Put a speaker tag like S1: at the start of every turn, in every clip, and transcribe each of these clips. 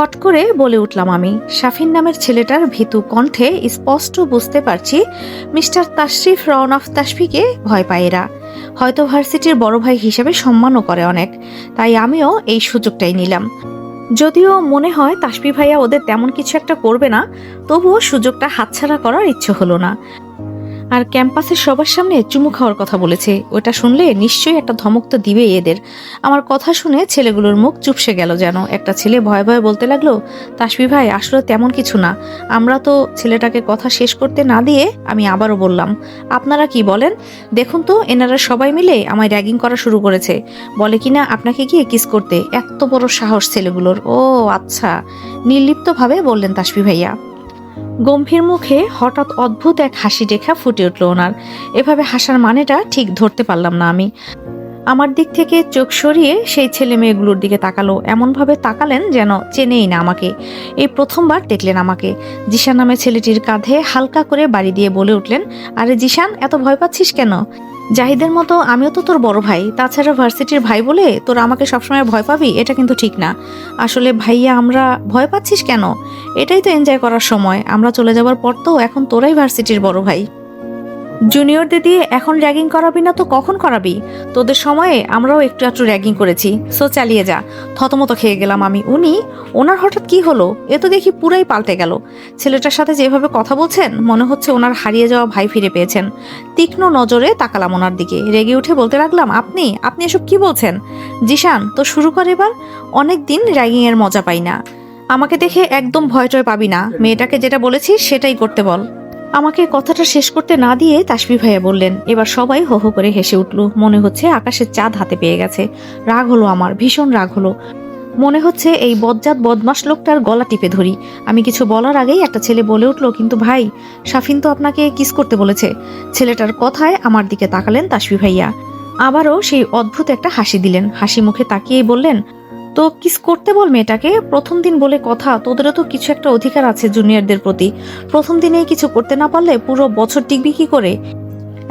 S1: ফট করে বলে উঠলাম আমি। শাফিন নামের ছেলেটার ভীতু কণ্ঠে স্পষ্ট বুঝতে পারছি মিস্টার তাশরিফ রওনাফ তাসফিকে ভয় পায় এরা। হয়তো ভার্সিটির বড় ভাই হিসেবে সম্মানও করে অনেক। তাই আমিও এই সুযোগটাই নিলাম। যদিও মনে হয় তাসফি ভাইয়া ওদের তেমন কিছু একটা করবে না, তবুও সুযোগটা হাতছাড়া করার ইচ্ছে হলো না। আর ক্যাম্পাসের সবার সামনে চুমু খাওয়ার কথা বলেছে। ওটা শুনলে নিশ্চয়ই একটা ধমক তো দিবেই এদের। আমার কথা শুনে ছেলেগুলোর মুখ চুপসে গেল যেন। একটা ছেলে ভয়ে ভয়ে বলতে লাগল তাসবি ভাই, আসলে তেমন কিছু না। আমরা তো ছেলেটাকে কথা শেষ করতে না দিয়ে আমি আবারও বললাম, আপনারা কি বলেন? দেখুন তো, এনারা সবাই মিলে আমায় র্যাগিং করা শুরু করেছে। বলে কিনা আপনাকে গিয়ে কিস করতে? এত বড় সাহস ছেলেগুলোর। ও আচ্ছা। নির্লিপ্তভাবে বললেন তাসবি ভাইয়া। গম্ভীর মুখে হঠাৎ অদ্ভুত এক হাসি রেখা ফুটে উঠল ওনার। এভাবে হাসার মানেটা ঠিক ধরতে পারলাম না আমি। আমার দিক থেকে চোখ সরিয়ে সেই ছেলে মেয়েগুলোর দিকে তাকালো। এমনভাবে তাকালেন যেন চেনেই না আমাকে। এই প্রথমবার দেখলেন আমাকে। জিশান নামে ছেলেটির কাঁধে হালকা করে বাড়ি দিয়ে বলে উঠলেন, আরে জিশান, এত ভয় পাচ্ছিস কেন? জাহিদের মতো আমিও তো তোর বড় ভাই, তাছাড়া ভার্সিটির ভাই বলে তোর আমাকে সবসময় ভয় পাবি, এটা কিন্তু ঠিক না। আসলে ভাইয়া, আমরা ভয় পাচ্ছিস কেন? এটাই তো এনজয় করার সময়, আমরা চলে যাওয়ার পর তো এখন তোরাই ভার্সিটির বড় ভাই। জুনিয়রদের দিয়ে এখন র্যাগিং করাবি না তো কখন করাবি? তোদের সময়ে আমরাও একটু একটু র্যাগিং করেছি। সো চালিয়ে যা। থতমত খেয়ে গেলাম আমি। উনি? ওনার হঠাৎ কি হলো? এ তো দেখি পুরাই পাল্টে গেল। ছেলেটার সাথে যেভাবে কথা বলছেন, মনে হচ্ছে ওনার হারিয়ে যাওয়া ভাই ফিরে পেয়েছেন। তীক্ষ্ণ নজরে তাকালাম ওনার দিকে। রেগে উঠে বলতে লাগলাম, আপনি? আপনি এসব কি বলছেন? জিশান, তো শুরু করে এবার। অনেক দিন র্যাগিং এর মজা পাই না। আমাকে দেখে একদম ভয় টয় পাবি না। মেয়েটাকে যেটা বলেছিস, সেটাই করতে বল। আমাকে কথাটা শেষ করতে না দিয়ে তাসবি ভাইয়া বললেন, এবার সবাই হো হো করে হেসে উঠল। মনে হচ্ছে আকাশের চাঁদ হাতে পেয়ে গেছে। রাগ হলো আমার, ভীষণ রাগ হলো। মনে হচ্ছে এই বজ্জাত বদমাস লোকটার গলা টিপে ধরি। আমি কিছু বলার আগেই একটা ছেলে বলে উঠল, কিন্তু ভাই, সাফিন তো আপনাকে কিস করতে বলেছে। ছেলেটার কথায় আমার দিকে তাকালেন তাসবি ভাইয়া। আবারও সেই অদ্ভুত একটা হাসি দিলেন। হাসি মুখে তাকিয়েই বললেন তো কিস করতে বল মেয়েটাকে? প্রথম দিন বলে কথা, তোদেরও তো কিছু একটা অধিকার আছে জুনিয়রদের প্রতি। প্রথম দিনেই কিছু করতে না পারলে পুরো বছর টিকবি কি করে?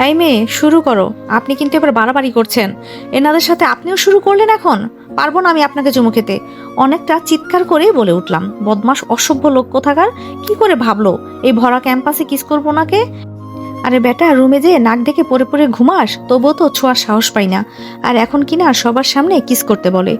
S1: এই মেয়ে, শুরু করো। আপনি কিন্তু এবার বাড়াবাড়ি করছেন। এনাদের সাথে আপনিও শুরু করলেন এখন? পারব না আমি আপনাকে চুমু খেতে। অনেকটা চিৎকার করে বলে উঠলাম বদমাস অসভ্য লোক কোথাকার? কি করে ভাবলো? এই ভরা ক্যাম্পাসে কিস করব নাকে আরে বেটা, রুমে যেয়ে নাক ডেকে পরে পরে ঘুমাস, তবুও তো ছোঁয়ার সাহস পাই না। আর এখন কিনা সবার সামনে কিস করতে বলে।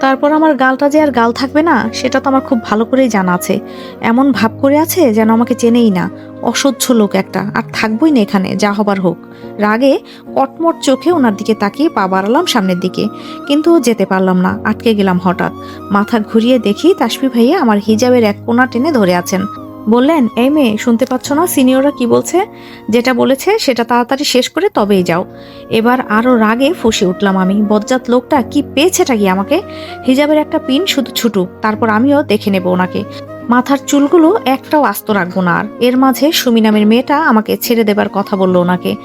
S1: তারপর আমার গালটা যে আর গাল থাকবে না, সেটা তো আমার খুব ভালো করেই জানা আছে। এমন ভাব করে আছে যেন আমাকে চেনেই না। অসহ্য লোক একটা, আর থাকবই না এখানে, যা হবার হোক। রাগে, কটমট চোখে ওনার দিকে তাকিয়ে পা বাড়ালাম সামনের দিকে। কিন্তু যেতে পারলাম না, আটকে গেলাম হঠাৎ। মাথা ঘুরিয়ে দেখি তাসফি ভাইয়া আমার হিজাবের এক কোনা টেনে ধরে আছেন। বললেন, এই মেয়ে, শুনতে পাচ্ছ না? সিনিয়ররা কি বলছে? যেটা বলেছে, সেটা তাড়াতাড়ি শেষ করে তবেই যাও। এবার আরও রাগে ফুসে উঠলাম আমি। বজ্জাত লোকটা কি পেয়েছেটা কি আমাকে? হিজাবের একটা পিন শুধু ছুটুক, তারপর আমিও দেখে নেব ওনাকে। মাথার চুলগুলো একটাও আস্ত রাখব না আর। এর মাঝে সুমি নামের মেয়েটা আমাকে ছেড়ে দেবার কথা বলল ওনাকে।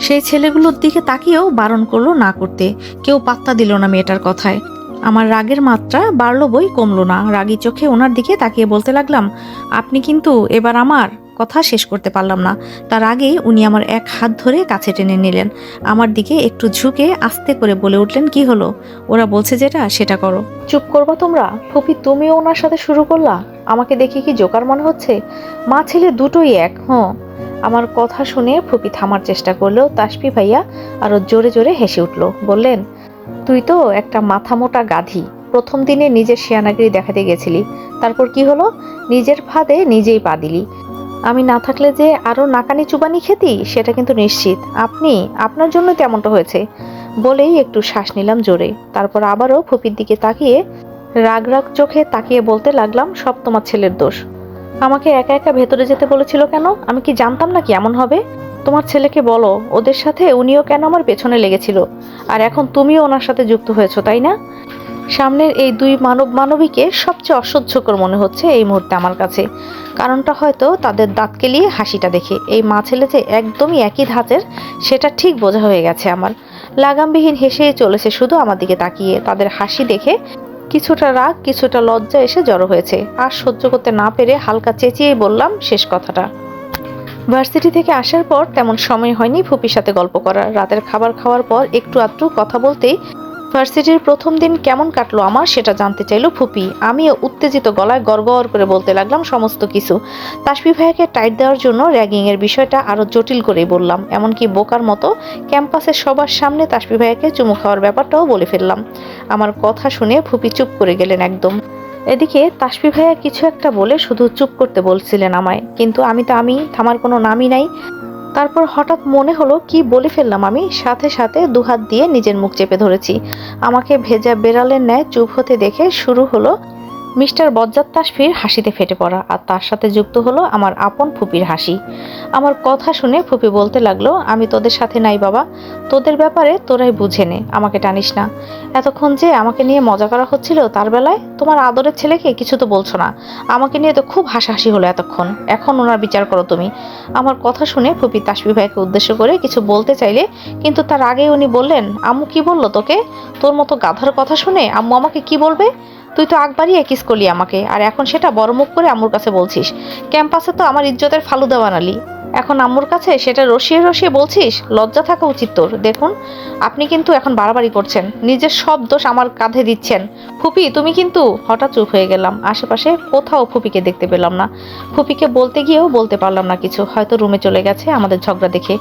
S1: সেই ছেলেগুলোর দিকে তাকিয়েও বারণ করল না করতে। কেউ পাত্তা দিল না মেয়েটার কথায়। আমার রাগের মাত্রা বাড়লো বই কমলো না। রাগী চোখে ওনার দিকে তাকিয়ে বলতে লাগলাম, আপনি কিন্তু এবার আমার কথা শেষ করতে পারলাম না। তার আগেই উনি আমার এক হাত ধরে কাছে টেনে নিলেন। আমার দিকে একটু ঝুঁকে আস্তে করে বলে উঠলেন, কি হলো? ওরা বলছে যেটা, সেটা করো। চুপ করবা তোমরা? ফুপি, তুমিও ওনার সাথে শুরু করলা? আমাকে দেখে কি জোকার মনে হচ্ছে? মা ছেলে দুটোই এক হ্যাঁ? আমার কথা শুনে ফুপি থামার চেষ্টা করলেও তাসপি ভাইয়া আরও জোরে জোরে হেসে উঠল। বললেন তুই তো একটা মাথা মোটা গাধি। প্রথম দিনে নিজের শিয়ানাগিরি দেখাতে গেছিলি। তারপর কি হলো? নিজের ফাঁদে নিজেই পা দিলি। আমি না থাকলে যে আরও নাকানি চুবানি খেতি, সেটা কিন্তু নিশ্চিত। আপনি, আপনার জন্য তেমনটা হয়েছে। বলেই একটু শ্বাস নিলাম জোরে। তারপর আবারও ফুপির দিকে তাকিয়ে রাগ রাগ চোখে তাকিয়ে বলতে লাগলাম, সব তোমার ছেলের দোষ। আমাকে একা একা ভেতরে যেতে বলেছিল কেন? আমি কি জানতাম না কি এমন হবে? তোমার ছেলেকে বলো, ওদের সাথে উনিও কেন আমার পেছনে লেগেছিল? আর এখন তুমিও ওনার সাথে যুক্ত হয়েছো, তাই না? সামনের এই দুই মানব মানবীকে সবচেয়ে অসহ্যকর মনে হচ্ছে এই মুহূর্তে আমার কাছে। কারণটা হয়তো তাদের দাঁত কেলিয়ে হাসিটা দেখে। এই মা ছেলে যে একদমই একই ধাঁচের, সেটা ঠিক বোঝা হয়ে গেছে আমার। লাগামবিহীন হেসে চলেছে শুধু আমার দিকে তাকিয়ে। তাদের হাসি দেখে কিছুটা রাগ, কিছুটা লজ্জা এসে জড়ো হয়েছে। আর সহ্য করতে না পেরে হালকা চেঁচিয়েই বললাম, শেষ কথাটা। ভার্সিটি থেকে আসার পর তেমন সময় হয়নি ফুপির সাথে গল্প করার। রাতের খাবার খাওয়ার পর একটু আধটু কথা বলতেই ভার্সিটির প্রথম দিন কেমন কাটলো আমার সেটা জানতে চাইলো ফুপি। আমিও উত্তেজিত গলায় গড়গড় করে বলতে লাগলাম সমস্ত কিছু। তাসবি ভাইয়াকে টাইট দেওয়ার জন্য র্যাগিংয়ের বিষয়টা আরও জটিল করেই বললাম। এমনকি বোকার মতো ক্যাম্পাসের সবার সামনে তাসবি ভাইয়াকে চুমু খাওয়ার ব্যাপারটাও বলে ফেললাম। আমার কথা শুনে ফুপি চুপ করে গেলেন একদম। এদিকে তাসবি ভাইয়া কিছু একটা বলে শুধু চুপ করতে বলছিলেন আমায়। কিন্তু আমি তো আমি, থামার কোনো নামই নাই। তারপর হঠাৎ মনে হলো, কি বলে ফেললাম আমি? সাথে সাথে দুহাত দিয়ে নিজের মুখ চেপে ধরেছি। আমাকে ভেজা বেড়ালের ন্যায় চুপ হতে দেখে শুরু হলো মিস্টার বজ্জাত তাসফির হাসিতে ফেটে পড়া আর তার সাথে যুক্ত হলো আমার আপন ফুপির হাসি। আমার কথা শুনে ফুপি বলতে লাগল, আমি তোদের সাথে নাই বাবা। তোদের ব্যাপারে তোরাই বুঝে নে, আমাকে টানিস না। এতক্ষণ যে আমাকে নিয়ে মজা করা হচ্ছিল তার বেলায়, তোমার আদরের ছেলেকে কিছু তো বলছো না। আমাকে নিয়ে তো খুব হাসাহাসি হলো এতক্ষণ। এখন ওনার বিচার করো তুমি। আমার কথা শুনে ফুপি তাসবি ভাইকে উদ্দেশ্য করে কিছু বলতে চাইলে, কিন্তু তার আগে উনি বললেন, আম্মু কি বলল তোকে? তোর মতো গাধার কথা শুনে আম্মু আমাকে কি বলবে? তুই তো আগবারই কিস করলি আমাকে, আর এখন সেটা বড় মুখ করে আম্মুর কাছে বলছিস। ক্যাম্পাসে তো আমার ইজ্জতের ফালুদা বানালি। এখন আম্মুর কাছে সেটা রসিয়ে রসিয়ে বলছিস, লজ্জা থাকা উচিত তোর। দেখুন, আপনি কিন্তু এখন বাড়াবাড়ি করছেন, নিজের সব দোষ আমার কাঁধে দিচ্ছেন। ফুপি, তুমি কিন্তু হঠাৎ চুপ হয়ে গেলাম। আশেপাশে কোথাও ফুপিকে দেখতে পেলাম না। ফুপিকে বলতে গিয়েও বলতে পারলাম না কিছু। হয়তো রুমে চলে গেছে আমাদের ঝগড়া দেখে।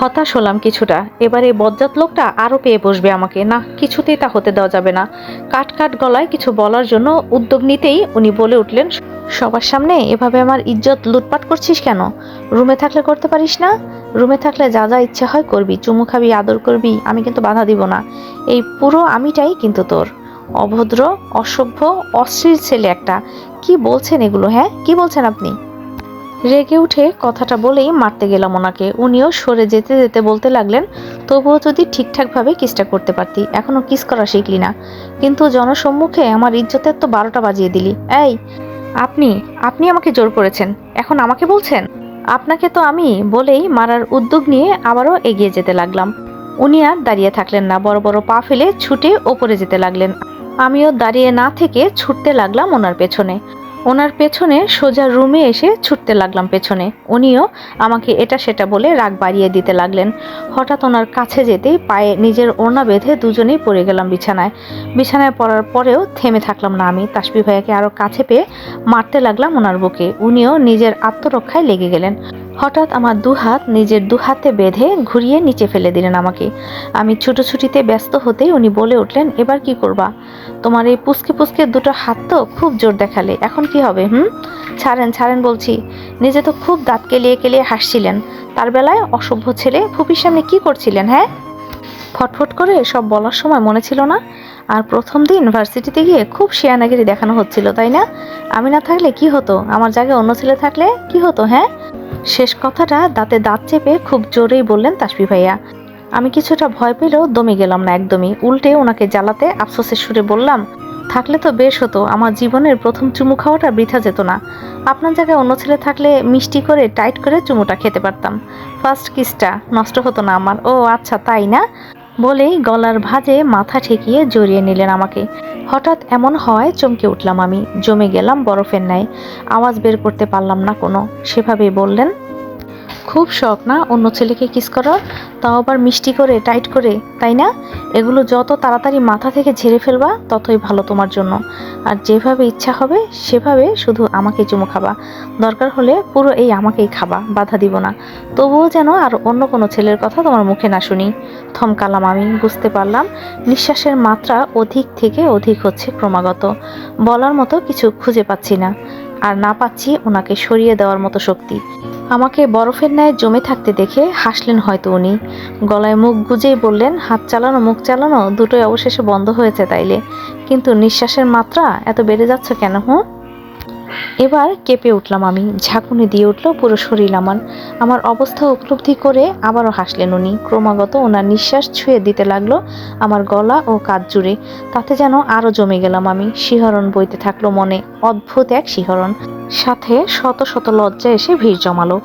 S1: হতাশ হলাম কিছুটা। এবার এই বজ্জাত লোকটা আরও পেয়ে বসবে আমাকে। না, কিছুতেই তা হতে দেওয়া যাবে না। কাট কাট গলায় কিছু বলার জন্য উদ্যোগ নিতেই উনি বলে উঠলেন, সবার সামনে এভাবে আমার ইজ্জত লুটপাট করছিস কেন? রুমে থাকলে করতে পারিস না? রুমে থাকলে যা যা ইচ্ছা হয় করবি। চুমু খাবি, আদর করবি, আমি কিন্তু বাধা দিব না। এই পুরো আমিটাই কিন্তু তোর। অভদ্র, অসভ্য, অশ্লীল ছেলে একটা। কি বলছেন এগুলো হ্যাঁ? কি বলছেন আপনি? রেগে উঠে কথাটা বলেই মারতে গেলাম ওনাকে। উনিও সরে যেতে যেতে বলতে লাগলেন, তবুও যদি ঠিকঠাকভাবে কিসটা করতে পারতি এখনও কিস করা শিখলি না। কিন্তু জনসম্মুখে আমার ইজ্জতের তো বারোটা বাজিয়ে দিলি। এই, আপনি আপনি আমাকে জোর করেছেন। এখন আমাকে বলছেন? আপনাকে তো আমি বলেই মারার উদ্যোগ নিয়ে আবারও এগিয়ে যেতে লাগলাম। উনি আর দাঁড়িয়ে থাকলেন না, বড় বড় পা ফেলে ছুটে ওপরে যেতে লাগলেন। আমিও দাঁড়িয়ে না থেকে ছুটতে লাগলাম ওনার পেছনে। ওনার পেছনে সোজা রুমে এসে ছুটতে লাগলাম পেছনে। উনিও আমাকে এটা সেটা বলে রাগ বাড়িয়ে দিতে লাগলেন। হঠাৎ ওনার কাছে যেতেই পায়ে নিজের ওড়না বেঁধে দুজনেই পড়ে গেলাম বিছানায়। বিছানায় পড়ার পরেও থেমে থাকলাম না আমি। তাসবি ভাইয়াকে আরও কাছে পেয়ে মারতে লাগলাম ওনার বুকে। উনিও নিজের আত্মরক্ষায় লেগে গেলেন। হঠাৎ আমার দু হাত নিজের দু হাতে বেঁধে ঘুরিয়ে নিচে ফেলে দিলেন আমাকে। আমি ছুটোছুটিতে ব্যস্ত হতেই উনি বলে উঠলেন, এবার কি করবা? তোমার এই পুসকে পুসকে দুটো হাত তো খুব জোর দেখালে, এখন কি হবে, হুম? ছাড়েন ছাড়েন, বলছি। নিজে তো খুব দাঁত কেলিয়ে কেলিয়ে হাসছিলেন। তার বেলায় অসভ্য ছেলে ফুপির সামনে কি করছিলেন হ্যাঁ? ফটফট করে সব বলার সময় মনে ছিল না। আর প্রথম দিন ভার্সিটিতে গিয়ে খুব শিয়ানাগিরি দেখানো হচ্ছিল, তাই না? আমি না থাকলে কি হতো? আমার জায়গায় অন্য ছেলে থাকলে কি হতো হ্যাঁ? শেষ কথাটা দাঁতে দাঁত চেপে খুব জোরেই বললেন তাসবি ভাইয়া। আমি কিছুটা ভয় পেলেও দমে গেলাম না একদমই। উল্টে ওনাকে জ্বালাতে আফসোসের সুরে বললাম, থাকলে তো বেশ হতো, আমার জীবনের প্রথম চুমু খাওয়াটা বৃথা যেত না। আপনার জায়গায় অন্য ছেলে থাকলে মিষ্টি করে, টাইট করে চুমুটা খেতে পারতাম। ফার্স্ট কিসটা, নষ্ট হতো না আমার। ও আচ্ছা তাই না? বলেই গলার ভাঁজে মাথা ঠেকিয়ে জড়িয়ে নিলেন আমাকে। হঠাৎ এমন হয় চমকে উঠলাম আমি। জমে গেলাম বরফের ন্যায়। আওয়াজ বের করতে পারলাম না কোনো। সেভাবেই বললেন খুব শখ না? অন্য ছেলেকে কিস করার? তাও আবার মিষ্টি করে, টাইট করে, তাই না? এগুলো যত তাড়াতাড়ি মাথা থেকে ঝেড়ে ফেলবা, ততই ভালো তোমার জন্য। আর যেভাবে ইচ্ছা হবে, সেভাবে শুধু আমাকে চুমু খাবা। দরকার হলে পুরো এই আমাকেই খাবা, বাধা দিব না। তবুও যেন আর অন্য কোনো ছেলের কথা তোমার মুখে না শুনি। থমকালাম আমি, বুঝতে পারলাম নিঃশ্বাসের মাত্রা অধিক থেকে অধিক হচ্ছে ক্রমাগত। বলার মতো কিছু খুঁজে পাচ্ছি না। আর না পাচ্ছি ওনাকে সরিয়ে দেওয়ার মতো শক্তি। আমাকে বরফের ন্যায় জমে থাকতে দেখে হাসলেন হয়তো উনি। গলায় মুখ গুজেই বললেন, হাত চালানো, মুখ চালানো, দুটোই অবশেষে বন্ধ হয়েছে তাইলে। কিন্তু নিঃশ্বাসের মাত্রা এত বেড়ে যাচ্ছে কেন, হুঁ? এবার কেঁপে উঠলাম আমি, ঝাঁকুনি দিয়ে উঠল পুরো শরীর আমার। আমার অবস্থা উপলব্ধি করে আবারও হাসলেন উনি। ক্রমাগত ওনার নিঃশ্বাস ছুঁয়ে দিতে লাগল আমার গলা ও কাঁধ জুড়ে। তাতে যেন আরও জমে গেলাম আমি। শিহরণ বইতে থাকল মনে, অদ্ভুত এক শিহরণ। সাথে শত শত লজ্জা এসে ভিড় জমালো।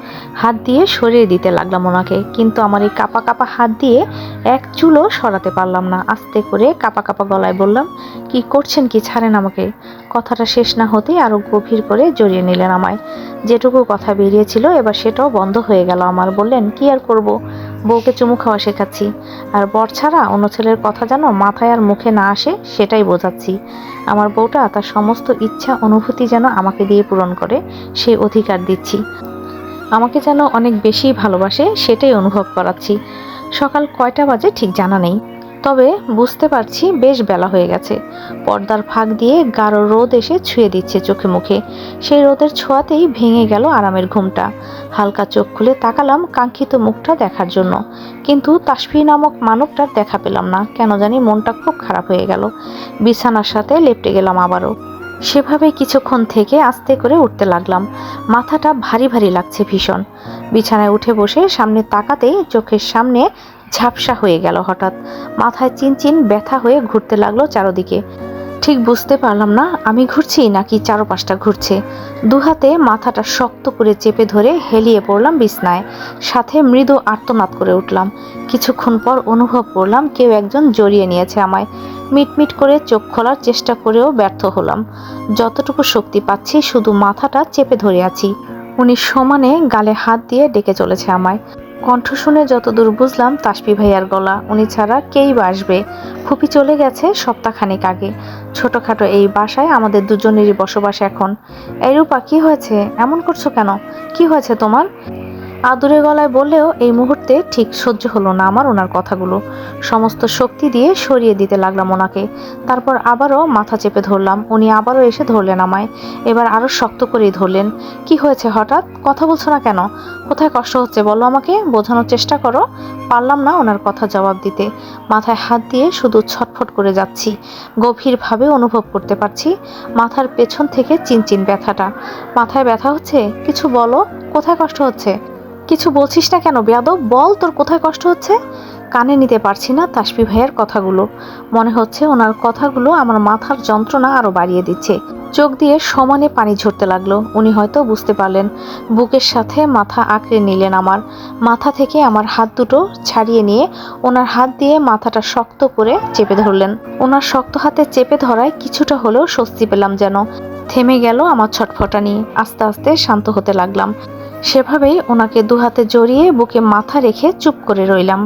S1: হাত দিয়ে সরিয়ে দিতে লাগলাম ওনাকে, কিন্তু আমার এই কাপা কাপা হাত দিয়ে এক চুলও সরাতে পারলাম না। আস্তে করে কাপা কাপা গলায় বললাম, কি করছেন কি ছাড়েন আমাকে? কথাটা শেষ না হতেই আরও গভীর করে জড়িয়ে নিলেন আমায়। যেটুকু কথা বেরিয়েছিল, এবার সেটাও বন্ধ হয়ে গেল আমার। বললেন, কি আর করব? বউকে চুমু খাওয়া শেখাচ্ছি। আর বর ছাড়া অন্য ছেলের কথা যেন মাথায় আর মুখে না আসে, সেটাই বোঝাচ্ছি। আমার বউটা তার সমস্ত ইচ্ছা অনুভূতি যেন আমাকে দিয়ে পূরণ করে, সে অধিকার দিচ্ছি। আমাকে যেন অনেক বেশি ভালোবাসে, সেটাই অনুভব করাচ্ছি। সকাল কয়টা বাজে ঠিক জানা নেই। তবে বুঝতে পারছি বেশ বেলা হয়ে গেছে। পর্দার ফাঁক দিয়ে গাঢ় রোদ এসে ছুঁয়ে দিচ্ছে চোখে মুখে। সেই রোদের ছোঁয়াতেই ভেঙে গেল আরামের ঘুমটা। হালকা চোখ খুলে তাকালাম কাঙ্ক্ষিত মুখটা দেখার জন্য। কিন্তু তাসফি নামক মানবটার দেখা পেলাম না। কেন জানি মনটা খুব খারাপ হয়ে গেল। বিছানার সাথে লেপটে গেলাম আবারও। সেভাবে কিছুক্ষণ থেকে আস্তে করে উঠতে লাগলাম। মাথাটা ভারী ভারী লাগছে ভীষণ। বিছানায় উঠে বসে সামনে তাকাতেই চোখের সামনে ঝাপসা হয়ে গেল হঠাৎ। মাথায় চিনচিন ব্যথা হয়ে ঘুরতে লাগল চারোদিকে। ঠিক বুঝতে পারলাম না, আমি ঘুরছি নাকি চারোপাশটা ঘুরছে। দু হাতে মাথাটা শক্ত করে চেপে ধরে হেলিয়ে পড়লাম বিছনায়। সাথে মৃদু আর্তনাদ করে উঠলাম। কিছুক্ষণ পর অনুভব করলাম কেউ একজন জড়িয়ে নিয়েছে আমায়। মিটমিট করে চোখ খোলার চেষ্টা করেও ব্যর্থ হলাম। যতটুকু শক্তি পাচ্ছি, শুধু মাথাটা চেপে ধরে আছি। উনি সমানে গালে হাত দিয়ে ডেকে চলেছে আমায়। কণ্ঠ শুনে যতদূর বুঝলাম তাসপি ভাইয়ার গলা। উনি ছাড়া কেই বা আসবে? ফুপি চলে গেছে সপ্তাহখানেক আগে। ছোটখাটো এই বাসায় আমাদের দুজনেরই বসবাস এখন। এই রূপা কি হয়েছে? এমন করছ কেন? কি হয়েছে তোমার? আদুরে গলায় বললেও এই মুহূর্তে ঠিক সহ্য হলো না আমার ওনার কথাগুলো। সমস্ত শক্তি দিয়ে সরিয়ে দিতে লাগলাম ওনাকে। তারপর আবারও মাথা চেপে ধরলাম। উনি আবারও এসে ধরলেন আমায়। এবার আরও শক্ত করেই ধরলেন। কি হয়েছে হঠাৎ? কথা বলছো না কেন? কোথায় কষ্ট হচ্ছে বলো আমাকে? বোঝানোর চেষ্টা করো। পারলাম না ওনার কথা জবাব দিতে। মাথায় হাত দিয়ে শুধু ছটফট করে যাচ্ছি। গভীরভাবে অনুভব করতে পারছি। মাথার পেছন থেকে চিনচিন ব্যথাটা। মাথায় ব্যথা হচ্ছে? কিছু বলো। কোথায় কষ্ট হচ্ছে? কিছু বলছিস না কেন বেয়াদব? বল, তোর কোথায় কষ্ট হচ্ছে? কানে নিতে পারছি না তাসপি ভাইয়ের কথাগুলো। মনে হচ্ছে ওনার কথাগুলো আমার মাথার যন্ত্রণা আরও বাড়িয়ে দিচ্ছে। চোখ দিয়ে সমানে পানি ঝরতে লাগল। উনি হয়তো বুঝতে পারলেন। বুকের সাথে মাথা আঁকড়ে নিলেন আমার। মাথা থেকে আমার হাত দুটো ছাড়িয়ে নিয়ে ওনার হাত দিয়ে মাথাটা শক্ত করে চেপে ধরলেন। ওনার শক্ত হাতে চেপে ধরায় কিছুটা হলেও স্বস্তি পেলাম যেন। থেমে গেল আমার ছটফটানি। আস্তে আস্তে শান্ত হতে লাগলাম। সেভাবেই ওনাকে দুহাতে জড়িয়ে বুকে মাথা রেখে চুপ করে রইলাম।